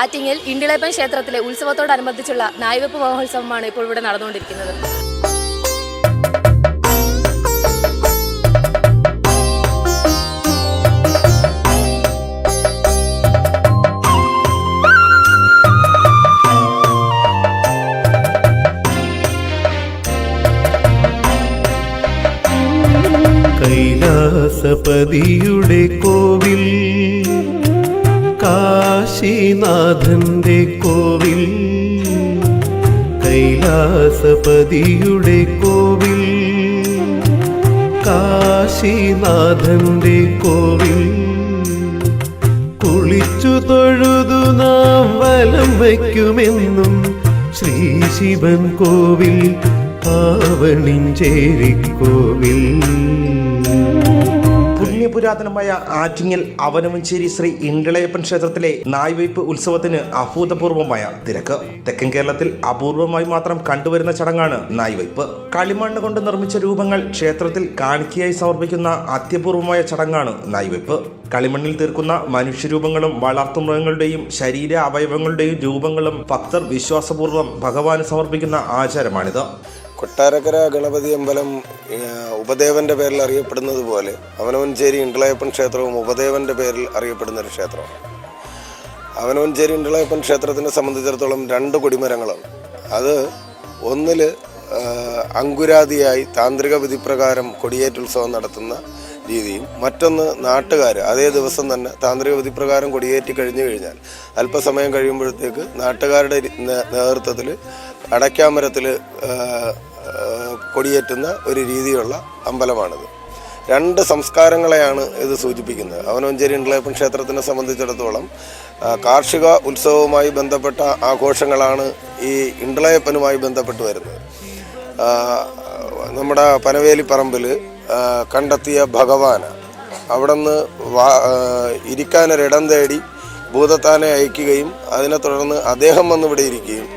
ആറ്റിങ്ങൽ ഇണ്ടിളേപ്പൻ ക്ഷേത്രത്തിലെ ഉത്സവത്തോടനുബന്ധിച്ചുള്ള നായവെപ്പ് മഹോത്സവമാണ് ഇപ്പോൾ ഇവിടെ നടന്നുകൊണ്ടിരിക്കുന്നത്. കൈലാസപതിയുടെ കോവിൽ കാശിനാഥന്റെ കോവിൽ കൈലാസപതിയുടെ കോവിൽ കാശിനാഥന്റെ കോവിൽ. കുളിച്ചു തൊഴുതു നാം വലം വയ്ക്കുമെന്നും ശ്രീ ശിവൻ കോവിൽ. ആവണിഞ്ചേരിക്കോവിൽ പുണ്യപുരാതനമായ ആറ്റിങ്ങൽ അവനവഞ്ചേരി ശ്രീ ഇണ്ടിളയപ്പൻ ക്ഷേത്രത്തിലെ നായ്വയ്പ് ഉത്സവത്തിന് അഭൂതപൂർവമായ തിരക്ക്. തെക്കൻ കേരളത്തിൽ അപൂർവമായി മാത്രം കണ്ടുവരുന്ന ചടങ്ങാണ് നായ്വയ്പ്. കളിമണ്ണ് കൊണ്ട് നിർമ്മിച്ച രൂപങ്ങൾ ക്ഷേത്രത്തിൽ കാണിക്കയായി സമർപ്പിക്കുന്ന അത്യപൂർവമായ ചടങ്ങാണ് നായ്വയ്പ്. കളിമണ്ണിൽ തീർക്കുന്ന മനുഷ്യരൂപങ്ങളും വളർത്തുമൃഗങ്ങളുടെയും ശരീര അവയവങ്ങളുടെയും രൂപങ്ങളും ഭക്തർ വിശ്വാസപൂർവം ഭഗവാന് സമർപ്പിക്കുന്ന ആചാരമാണിത്. കൊട്ടാരക്കര ഗണപതി അമ്പലം ഉപദേവന്റെ പേരിൽ അറിയപ്പെടുന്നത് പോലെ അവനവഞ്ചേരി ഇണ്ടളയപ്പൻ ക്ഷേത്രവും ഉപദേവന്റെ പേരിൽ അറിയപ്പെടുന്ന ഒരു ക്ഷേത്രമാണ്. അവനവഞ്ചേരി ഇണ്ടളയപ്പൻ ക്ഷേത്രത്തിനെ സംബന്ധിച്ചിടത്തോളം രണ്ട് കൊടിമരങ്ങളാണ്. അത് ഒന്നിൽ അങ്കുരാതിയായി താന്ത്രിക വിധിപ്രകാരം കൊടിയേറ്റുത്സവം നടത്തുന്ന രീതിയും മറ്റൊന്ന് നാട്ടുകാർ അതേ ദിവസം തന്നെ താന്ത്രിക വിധിപ്രകാരം കൊടിയേറ്റി കഴിഞ്ഞു കഴിഞ്ഞാൽ അല്പസമയം കഴിയുമ്പോഴത്തേക്ക് നാട്ടുകാരുടെ നേതൃത്വത്തിൽ അടയ്ക്കാമരത്തിൽ കൊടിയേറ്റുന്ന ഒരു രീതിയുള്ള അമ്പലമാണിത്. രണ്ട് സംസ്കാരങ്ങളെയാണ് ഇത് സൂചിപ്പിക്കുന്നത്. അവനോഞ്ചേരി ഇണ്ടളയപ്പൻ ക്ഷേത്രത്തിനെ സംബന്ധിച്ചിടത്തോളം കാർഷിക ഉത്സവവുമായി ബന്ധപ്പെട്ട ആഘോഷങ്ങളാണ് ഈ ഇണ്ടളയപ്പനുമായി ബന്ധപ്പെട്ട് വരുന്നത്. നമ്മുടെ പനവേലി പറമ്പിൽ കണ്ടെത്തിയ ഭഗവാന് അവിടെ നിന്ന് ഇരിക്കാനൊരിടം തേടി ഭൂതത്താനെ അയക്കുകയും അതിനെ തുടർന്ന് അദ്ദേഹം വന്നിവിടെ ഇരിക്കുകയും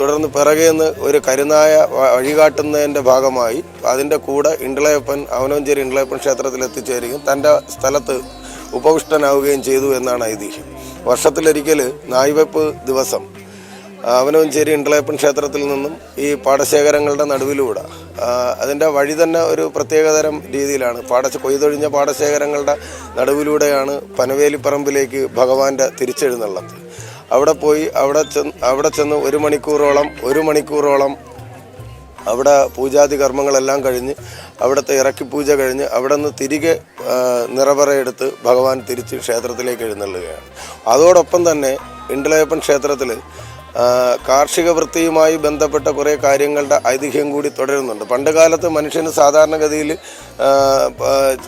തുടർന്ന് പിറകെ നിന്ന് ഒരു കരുനായ വഴികാട്ടുന്നതിന്റെ ഭാഗമായി അതിന്റെ കൂടെ ഇണ്ടളയപ്പൻ അവനോഞ്ചേരി ഇണ്ടളയപ്പൻ ക്ഷേത്രത്തിൽ എത്തിച്ചേരുകയും തന്റെ സ്ഥലത്ത് ഉപവിഷ്ടനാവുകയും ചെയ്തു എന്നാണ് ഐതിഹ്യം. വർഷത്തിലൊരിക്കൽ നായ്വെപ്പ് ദിവസം അവനവഞ്ചേരി ഇണ്ടളയപ്പൻ ക്ഷേത്രത്തിൽ നിന്നും ഈ പാടശേഖരങ്ങളുടെ നടുവിലൂടെ അതിന്റെ വഴി തന്നെ ഒരു പ്രത്യേകതരം രീതിയിലാണ്. പാട കൊയ്തൊഴിഞ്ഞ പാടശേഖരങ്ങളുടെ നടുവിലൂടെയാണ് പനവേലിപ്പറമ്പിലേക്ക് ഭഗവാന്റെ തിരിച്ചെഴുന്നള്ളത്ത്. അവിടെ പോയി അവിടെ ചെന്ന് അവിടെ ചെന്ന് ഒരു മണിക്കൂറോളം ഒരു മണിക്കൂറോളം അവിടെ പൂജാതി കർമ്മങ്ങളെല്ലാം കഴിഞ്ഞ് അവിടുത്തെ ഇറക്കി പൂജ കഴിഞ്ഞ് അവിടെ നിന്ന് തിരികെ നിറവറയെടുത്ത് ഭഗവാൻ തിരിച്ച് ക്ഷേത്രത്തിലേക്ക് എഴുന്നള്ളുകയാണ്. അതോടൊപ്പം തന്നെ ഇണ്ടലയപ്പൻ ക്ഷേത്രത്തിൽ കാർഷിക വൃത്തിയുമായി ബന്ധപ്പെട്ട കുറേ കാര്യങ്ങളുടെ ഐതിഹ്യം കൂടി തുടരുന്നുണ്ട്. പണ്ട് കാലത്ത് മനുഷ്യന് സാധാരണഗതിയിൽ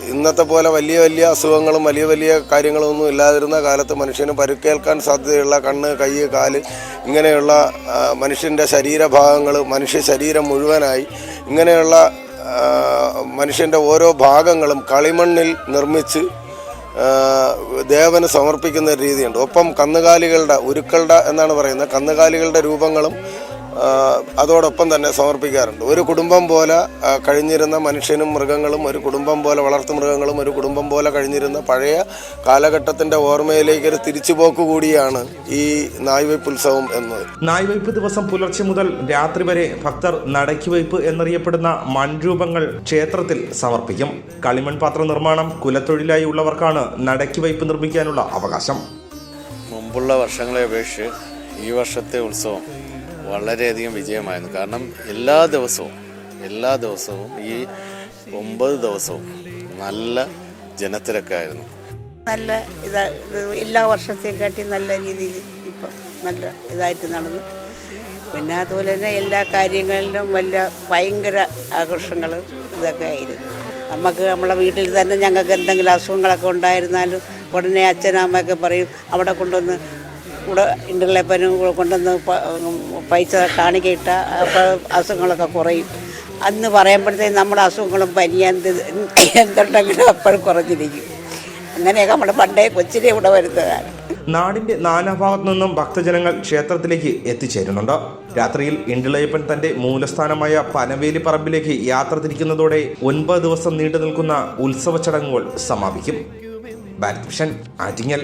ഇന്നത്തെ പോലെ വലിയ വലിയ അസുഖങ്ങളും വലിയ വലിയ കാര്യങ്ങളൊന്നും ഇല്ലാതിരുന്ന കാലത്ത് മനുഷ്യന് പരുക്കേൽക്കാൻ സാധ്യതയുള്ള കണ്ണ് കൈ കാൽ ഇങ്ങനെയുള്ള മനുഷ്യന്റെ ശരീരഭാഗങ്ങൾ മനുഷ്യ ശരീരം മുഴുവനായി ഇങ്ങനെയുള്ള മനുഷ്യന്റെ ഓരോ ഭാഗങ്ങളും കളിമണ്ണിൽ നിർമ്മിച്ച് ദേവന് സമർപ്പിക്കുന്ന രീതിയുണ്ട്. ഒപ്പം കന്നുകാലികളുടെ ഉരുക്കളുടെ എന്നാണ് പറയുന്നത്. കന്നുകാലികളുടെ രൂപങ്ങളും അതോടൊപ്പം തന്നെ സമർപ്പിക്കാറുണ്ട്. ഒരു കുടുംബം പോലെ കഴിഞ്ഞിരുന്ന മനുഷ്യനും മൃഗങ്ങളും ഒരു കുടുംബം പോലെ വളർത്തു മൃഗങ്ങളും ഒരു കുടുംബം പോലെ കഴിഞ്ഞിരുന്ന പഴയ കാലഘട്ടത്തിന്റെ ഓർമ്മയിലേക്ക് ഒരു തിരിച്ചുപോക്ക് കൂടിയാണ് ഈ നായ്വയ്പ് ഉത്സവം എന്നത്. നായ്വയ്പ് ദിവസം പുലർച്ചെ മുതൽ രാത്രി വരെ ഭക്തർ നടക്കിവയ്പ് എന്നറിയപ്പെടുന്ന മൺരൂപങ്ങൾ ക്ഷേത്രത്തിൽ സമർപ്പിക്കും. കളിമൺ പാത്ര നിർമ്മാണം കുലത്തൊഴിലായി ഉള്ളവർക്കാണ് നടക്കിവയ്പ് നിർമ്മിക്കാനുള്ള അവകാശം. മുമ്പുള്ള വർഷങ്ങളെ അപേക്ഷിച്ച് ഈ വർഷത്തെ ഉത്സവം വളരെയധികം വിജയമായിരുന്നു. കാരണം എല്ലാ ദിവസവും എല്ലാ ദിവസവും ഈ ഒമ്പത് ദിവസവും നല്ല ജനത്തിരക്കായിരുന്നു. നല്ല ഇതാ എല്ലാ വർഷത്തെക്കാട്ടി നല്ല രീതിയിൽ ഇപ്പം നല്ല ഇതായിട്ട് നടന്നു. പിന്നെ അതുപോലെ തന്നെ എല്ലാ കാര്യങ്ങളിലും വലിയ ഭയങ്കര ആഘോഷങ്ങൾ ഇതൊക്കെ ആയിരുന്നു. നമുക്ക് നമ്മളെ വീട്ടിൽ തന്നെ ഞങ്ങൾക്ക് എന്തെങ്കിലും അസുഖങ്ങളൊക്കെ ഉണ്ടായിരുന്നാലും ഉടനെ അച്ഛനമ്മയൊക്കെ പറയും അവിടെ കൊണ്ടുവന്ന് കൂടെ കൂടെ കൊണ്ടുവന്ന് പൈസ കാണിക്കയിട്ട അപ്പോൾ അസുഖങ്ങളൊക്കെ കുറയും. അന്ന് പറയുമ്പോഴത്തേക്കും നമ്മുടെ അസുഖങ്ങളും പനി എന്ത് എന്തുണ്ടെങ്കിലും അപ്പോഴും കുറഞ്ഞിരിക്കും. അങ്ങനെയൊക്കെ നമ്മുടെ പണ്ടേ കൊച്ചിലെ ഇവിടെ വരുന്നതാണ്. നാടിന്റെ നാനാഭാഗത്തു നിന്നും ഭക്തജനങ്ങൾ ക്ഷേത്രത്തിലേക്ക് എത്തിച്ചേരുന്നുണ്ട്. രാത്രിയിൽ ഇണ്ടിളയപ്പൻ തന്റെ മൂലസ്ഥാനമായ പനവേലി പറമ്പിലേക്ക് യാത്ര തിരിക്കുന്നതോടെ ഒൻപത് ദിവസം നീണ്ടു നിൽക്കുന്ന ഉത്സവ ചടങ്ങുകൾ സമാപിക്കും. ആറ്റിങ്ങൽ.